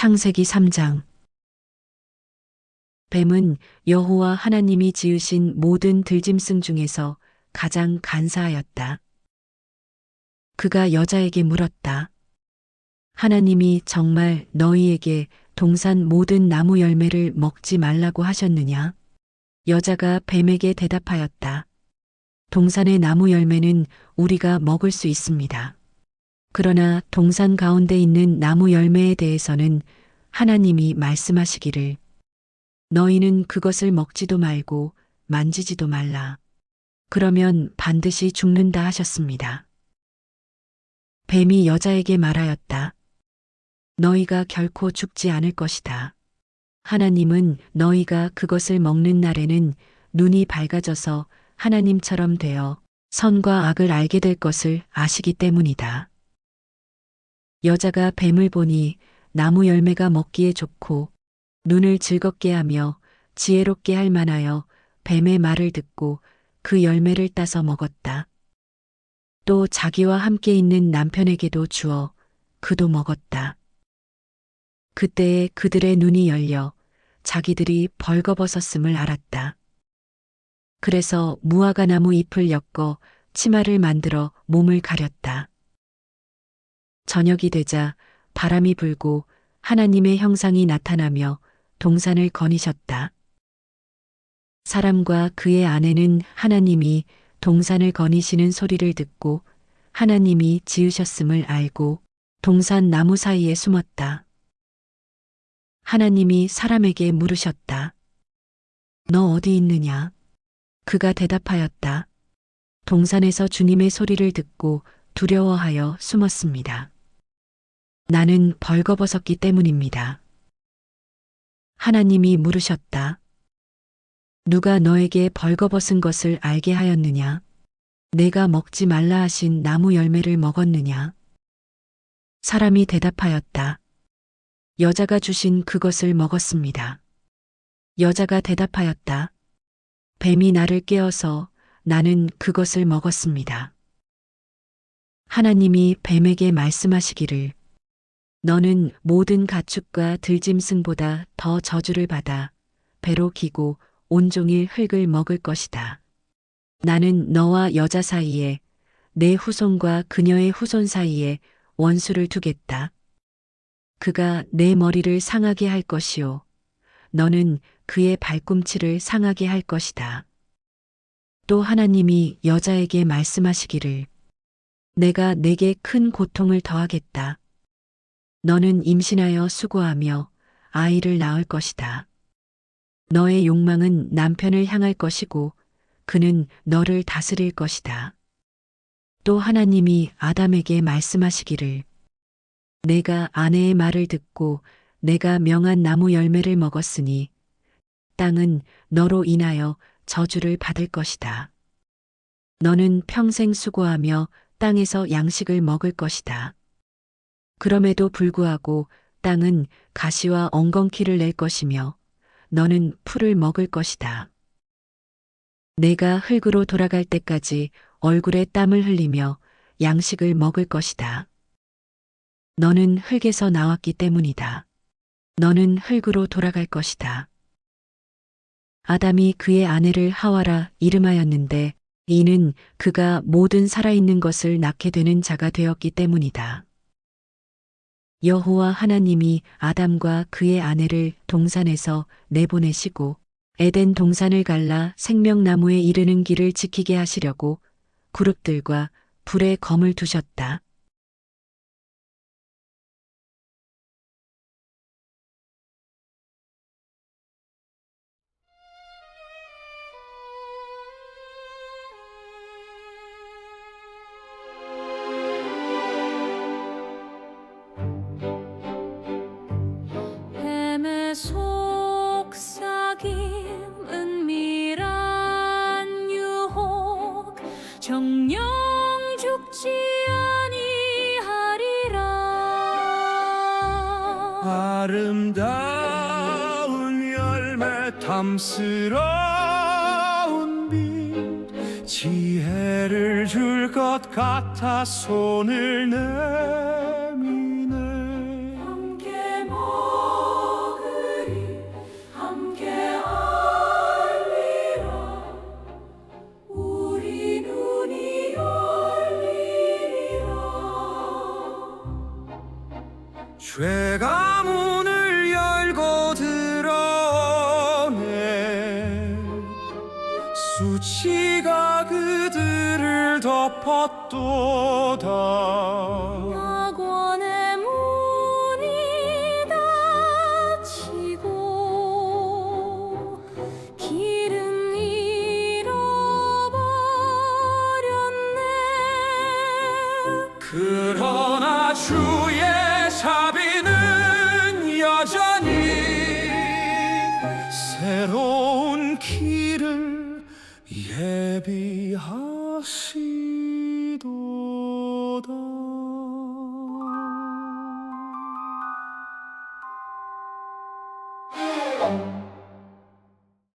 창세기 3장 뱀은 여호와 하나님이 지으신 모든 들짐승 중에서 가장 간사하였다. 그가 여자에게 물었다. 하나님이 정말 너희에게 동산 모든 나무 열매를 먹지 말라고 하셨느냐? 여자가 뱀에게 대답하였다. 동산의 나무 열매는 우리가 먹을 수 있습니다. 그러나 동산 가운데 있는 나무 열매에 대해서는 하나님이 말씀하시기를 너희는 그것을 먹지도 말고 만지지도 말라. 그러면 반드시 죽는다 하셨습니다. 뱀이 여자에게 말하였다. 너희가 결코 죽지 않을 것이다. 하나님은 너희가 그것을 먹는 날에는 눈이 밝아져서 하나님처럼 되어 선과 악을 알게 될 것을 아시기 때문이다. 여자가 뱀을 보니 나무 열매가 먹기에 좋고 눈을 즐겁게 하며 지혜롭게 할 만하여 뱀의 말을 듣고 그 열매를 따서 먹었다. 또 자기와 함께 있는 남편에게도 주어 그도 먹었다. 그때에 그들의 눈이 열려 자기들이 벌거벗었음을 알았다. 그래서 무화과 나무 잎을 엮어 치마를 만들어 몸을 가렸다. 저녁이 되자 바람이 불고 하나님의 형상이 나타나며 동산을 거니셨다. 사람과 그의 아내는 하나님이 동산을 거니시는 소리를 듣고 하나님이 지으셨음을 알고 동산 나무 사이에 숨었다. 하나님이 사람에게 물으셨다. 너 어디 있느냐? 그가 대답하였다. 동산에서 주님의 소리를 듣고 두려워하여 숨었습니다. 나는 벌거벗었기 때문입니다. 하나님이 물으셨다. 누가 너에게 벌거벗은 것을 알게 하였느냐? 내가 먹지 말라 하신 나무 열매를 먹었느냐? 사람이 대답하였다. 여자가 주신 그것을 먹었습니다. 여자가 대답하였다. 뱀이 나를 깨어서 나는 그것을 먹었습니다. 하나님이 뱀에게 말씀하시기를 너는 모든 가축과 들짐승보다 더 저주를 받아 배로 기고 온종일 흙을 먹을 것이다. 나는 너와 여자 사이에 내 후손과 그녀의 후손 사이에 원수를 두겠다. 그가 내 머리를 상하게 할 것이요. 너는 그의 발꿈치를 상하게 할 것이다. 또 하나님이 여자에게 말씀하시기를 내가 내게 큰 고통을 더하겠다. 너는 임신하여 수고하며 아이를 낳을 것이다. 너의 욕망은 남편을 향할 것이고 그는 너를 다스릴 것이다. 또 하나님이 아담에게 말씀하시기를 내가 아내의 말을 듣고 내가 명한 나무 열매를 먹었으니 땅은 너로 인하여 저주를 받을 것이다. 너는 평생 수고하며 땅에서 양식을 먹을 것이다. 그럼에도 불구하고 땅은 가시와 엉겅퀴를 낼 것이며 너는 풀을 먹을 것이다. 내가 흙으로 돌아갈 때까지 얼굴에 땀을 흘리며 양식을 먹을 것이다. 너는 흙에서 나왔기 때문이다. 너는 흙으로 돌아갈 것이다. 아담이 그의 아내를 하와라 이름하였는데 이는 그가 모든 살아있는 것을 낳게 되는 자가 되었기 때문이다. 여호와 하나님이 아담과 그의 아내를 동산에서 내보내시고 에덴 동산을 갈라 생명나무에 이르는 길을 지키게 하시려고 그룹들과 불에 검을 두셨다. 정령 죽지 아니하리라. 아름다운 열매 탐스러운 빛 지혜를 줄 것 같아 손을 내미 죄가 문을 열고 들어오네 수치가 그들을 덮었도다. 낙원의 문이 닫히고 길은 잃어버렸네. 그러나 주 새로운 길을 예비하시